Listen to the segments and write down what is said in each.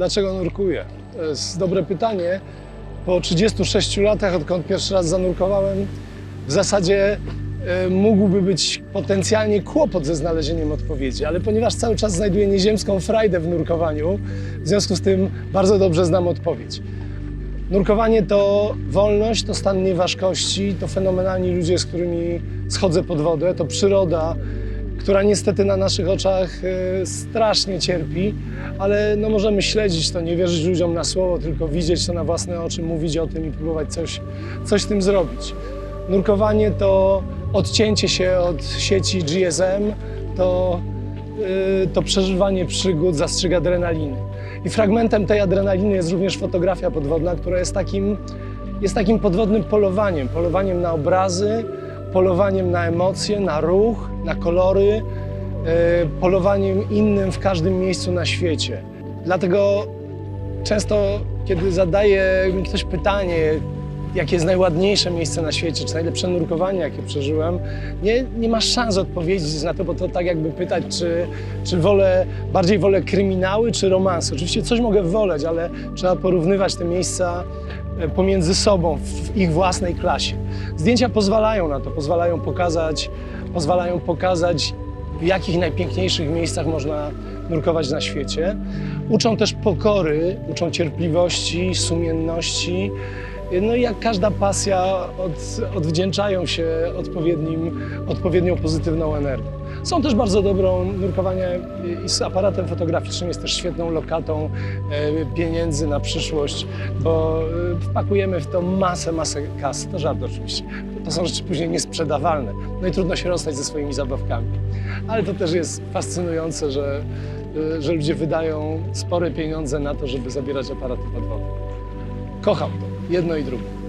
Dlaczego nurkuję? To jest dobre pytanie. Po 36 latach, odkąd pierwszy raz zanurkowałem, w zasadzie e, mógłby być potencjalnie kłopot ze znalezieniem odpowiedzi, ale ponieważ cały czas znajduję nieziemską frajdę w nurkowaniu, w związku z tym bardzo dobrze znam odpowiedź. Nurkowanie to wolność, to stan nieważkości, to fenomenalni ludzie, z którymi schodzę pod wodę, to przyroda, która niestety na naszych oczach e, strasznie cierpi, ale no możemy śledzić to, nie wierzyć ludziom na słowo, tylko widzieć to na własne oczy, mówić o tym i próbować coś, coś z tym zrobić. Nurkowanie to odcięcie się od sieci GSM, to, y, to przeżywanie przygód, zastrzyk adrenaliny. I fragmentem tej adrenaliny jest również fotografia podwodna, która jest takim, jest takim podwodnym polowaniem. Polowaniem na obrazy, polowaniem na emocje, na ruch, na kolory, y, polowaniem innym w każdym miejscu na świecie. Dlatego często, kiedy zadaje mi ktoś pytanie, jakie jest najładniejsze miejsce na świecie, czy najlepsze nurkowanie, jakie przeżyłem, nie, nie masz szans odpowiedzieć na to, bo to tak jakby pytać, czy, czy wolę, bardziej wolę kryminały, czy romanse. Oczywiście coś mogę woleć, ale trzeba porównywać te miejsca e, pomiędzy sobą, w ich własnej klasie. Zdjęcia pozwalają na to, pozwalają pokazać, pozwalają pokazać, w jakich najpiękniejszych miejscach można nurkować na świecie. Uczą też pokory, uczą cierpliwości, sumienności. No i jak każda pasja, od, odwdzięczają się odpowiednim, odpowiednią pozytywną energią. Są też bardzo dobrą, nurkowanie z aparatem fotograficznym jest też świetną lokatą e, pieniędzy na przyszłość, bo e, wpakujemy w to masę, masę kasy. To żart oczywiście. To są rzeczy później niesprzedawalne. No i trudno się rozstać ze swoimi zabawkami. Ale to też jest fascynujące, że, e, że ludzie wydają spore pieniądze na to, żeby zabierać aparaty podwodne. Kocham to, jedno i drugie.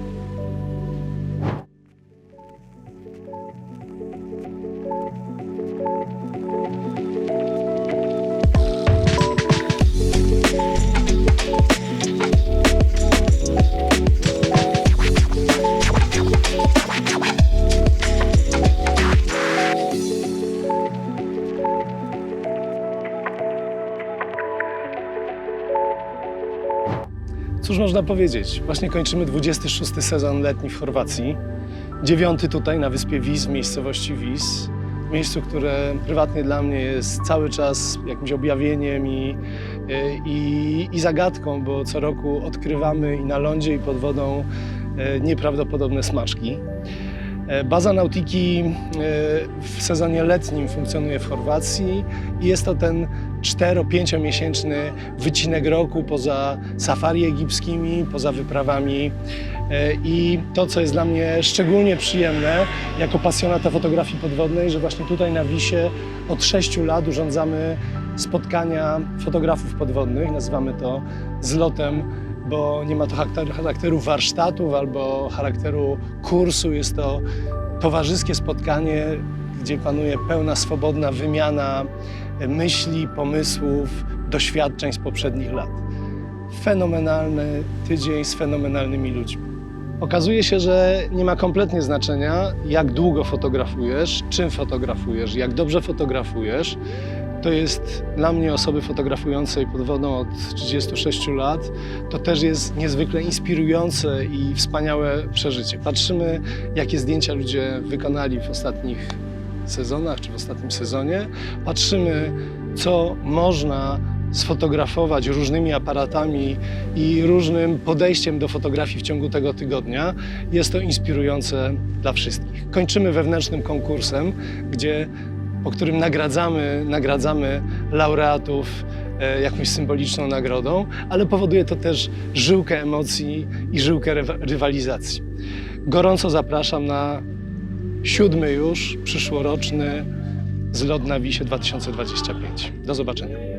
Cóż można powiedzieć? Właśnie kończymy 26 sezon letni w Chorwacji. Dziewiąty tutaj na wyspie Vis, w miejscowości Vis. W miejscu, które prywatnie dla mnie jest cały czas jakimś objawieniem i, i, i zagadką, bo co roku odkrywamy i na lądzie, i pod wodą e, nieprawdopodobne smaczki. E, Baza Nautiki e, w sezonie letnim funkcjonuje w Chorwacji i jest to ten 4-5-miesięczny wycinek roku poza safari egipskimi, poza wyprawami. E, I to, co jest dla mnie szczególnie przyjemne jako pasjonata fotografii podwodnej, że właśnie tutaj na Wisie od 6 lat urządzamy spotkania fotografów podwodnych, nazywamy to zlotem bo nie ma to charakter- charakteru warsztatów albo charakteru kursu. Jest to towarzyskie spotkanie, gdzie panuje pełna, swobodna wymiana myśli, pomysłów, doświadczeń z poprzednich lat. Fenomenalny tydzień z fenomenalnymi ludźmi. Okazuje się, że nie ma kompletnie znaczenia, jak długo fotografujesz, czym fotografujesz, jak dobrze fotografujesz. To jest dla mnie osoby fotografującej pod wodą od 36 lat. To też jest niezwykle inspirujące i wspaniałe przeżycie. Patrzymy, jakie zdjęcia ludzie wykonali w ostatnich sezonach czy w ostatnim sezonie. Patrzymy, co można sfotografować różnymi aparatami i różnym podejściem do fotografii w ciągu tego tygodnia. Jest to inspirujące dla wszystkich. Kończymy wewnętrznym konkursem, gdzie po którym nagradzamy, nagradzamy laureatów e, jakąś symboliczną nagrodą, ale powoduje to też żyłkę emocji i żyłkę rywa- rywalizacji. Gorąco zapraszam na siódmy już przyszłoroczny zlot na Wisie 2025. Do zobaczenia.